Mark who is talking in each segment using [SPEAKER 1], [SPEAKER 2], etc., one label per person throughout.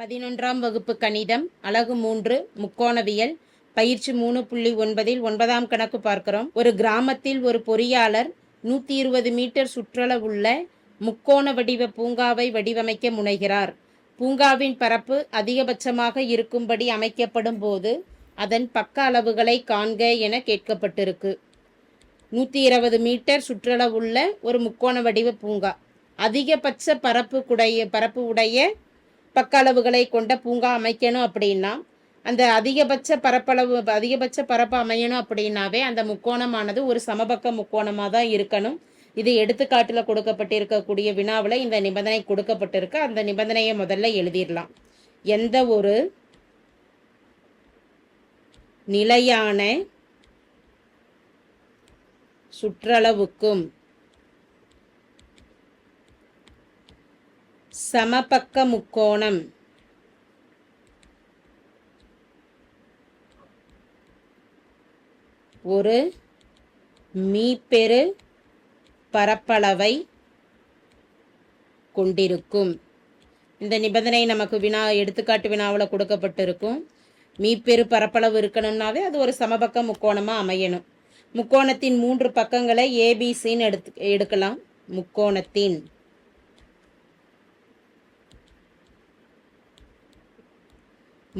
[SPEAKER 1] பதினொன்றாம் வகுப்பு கணிதம் அலகு மூன்று முக்கோணவியல் பயிற்சி மூணு புள்ளி ஒன்பதில் ஒன்பதாம் கணக்கு பார்க்கிறோம். ஒரு கிராமத்தில் ஒரு பொறியாளர் நூற்றி இருபது மீட்டர் சுற்றளவுள்ள முக்கோண வடிவ பூங்காவை வடிவமைக்க முனைகிறார். பூங்காவின் பரப்பு அதிகபட்சமாக இருக்கும்படி அமைக்கப்படும் போது அதன் பக்க அளவுகளை காண்க என கேட்கப்பட்டிருக்கு. நூற்றி இருபது மீட்டர் சுற்றளவுள்ள ஒரு முக்கோண வடிவ பூங்கா. அதிகபட்ச பரப்பு குடைய பரப்பு உடைய பக்க அளவுகளை கொண்ட பூங்கா அமைக்கணும் அப்படின்னா அந்த அதிகபட்ச பரப்பளவு அதிகபட்ச பரப்பு அமையணும் அப்படின்னாவே அந்த முக்கோணமானது ஒரு சமபக்க முக்கோணமாக தான் இருக்கணும். இது எடுத்துக்காட்டில் கொடுக்கப்பட்டிருக்கக்கூடிய வினாவில் இந்த நிபந்தனை கொடுக்கப்பட்டிருக்கு. அந்த நிபந்தனையை முதல்ல எழுதிடலாம். எந்த ஒரு நிலையான சுற்றளவுக்கும் சமபக்க முக்கோணம் ஒரு மீப்பெரு பரப்பளவை கொண்டிருக்கும். இந்த நிபந்தனை நமக்கு வினா எடுத்துக்காட்டு வினாவில் கொடுக்கப்பட்டிருக்கும். மீப்பெரு பரப்பளவு இருக்கணும்னாவே அது ஒரு சமபக்க முக்கோணமாக அமையணும். முக்கோணத்தின் மூன்று பக்கங்களை ஏபிசின்னு எடுத்து எடுக்கலாம். முக்கோணத்தின்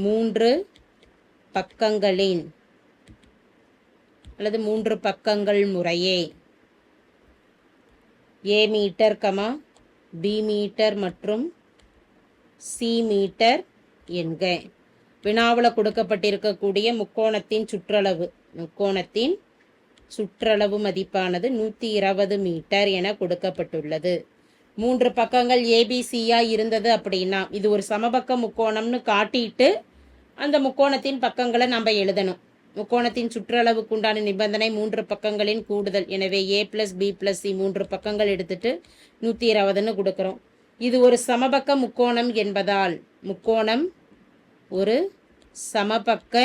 [SPEAKER 1] மூன்று பக்கங்களின் அல்லது மூன்று பக்கங்கள் முறையே. A metre comma B metre மற்றும் சி மீட்டர் என்க. வினாவில் கொடுக்கப்பட்டிருக்கக்கூடிய முக்கோணத்தின் சுற்றளவு முக்கோணத்தின் சுற்றளவு மதிப்பானது நூற்றி இருபது மீட்டர் என கொடுக்கப்பட்டுள்ளது. மூன்று பக்கங்கள் ஏபிசியாக இருந்தது அப்படின்னா இது ஒரு சமபக்க முக்கோணம்னு காட்டிட்டு அந்த முக்கோணத்தின் பக்கங்களை நம்ம எழுதணும். முக்கோணத்தின் சுற்றளவுக்கு உண்டான நிபந்தனை மூன்று பக்கங்களின் கூடுதல். எனவே A plus B plus C மூன்று பக்கங்கள் எடுத்துட்டு நூற்றி இருபதுன்னு கொடுக்குறோம். இது ஒரு சமபக்க முக்கோணம் என்பதால் முக்கோணம் ஒரு சமபக்க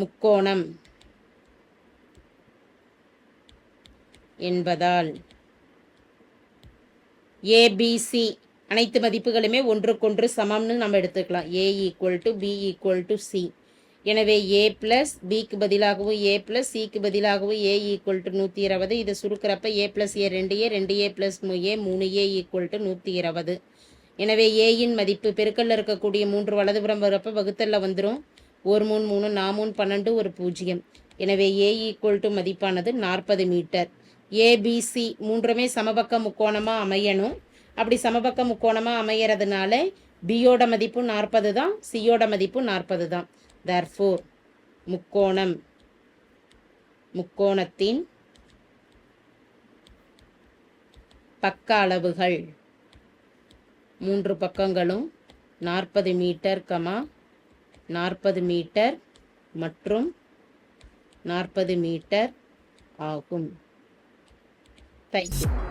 [SPEAKER 1] முக்கோணம் என்பதால் ஏபிசி அனைத்து மதிப்புகளுமே ஒன்றுக்கொன்று சமம்னு நம்ம எடுத்துக்கலாம். A equal to B equal to C எனவே ஏ ப்ளஸ் பிக்கு பதிலாகவும் ஏ ப்ளஸ் சிக்கு பதிலாகவும் ஏ ஈக்குவல் டு நூற்றி இருபது. இதை சுருக்கிறப்ப ஏ ப்ளஸ் ஏ ரெண்டு ஏ ரெண்டு ஏ ப்ளஸ் ஏ மூணு ஏ ஈக்குவல் டு நூற்றி இருபது. எனவே ஏயின் மதிப்பு பெருக்கல்ல இருக்கக்கூடிய மூன்று வலதுபுறம் வரப்ப வகுத்தல்ல வந்துடும் ஒரு மூணு மூணு நாமூணு பன்னெண்டு ஒரு பூஜ்ஜியம். எனவே ஏ ஈக்குவல் டு மதிப்பானது நாற்பது மீட்டர். ஏபிசி மூன்றுமே சமபக்க முக்கோணமாக அமையணும். அப்படி சமபக்க முக்கோணமாக அமையறதுனால பியோட மதிப்பு நாற்பது தான் சியோட மதிப்பு நாற்பது தான். தர்ஃபோர் முக்கோணம் முக்கோணத்தின் பக்க அளவுகள். மூன்று பக்கங்களும் நாற்பது மீட்டர் கமா நாற்பது மீட்டர் மற்றும் நாற்பது மீட்டர் ஆகும். தேங்க்யூ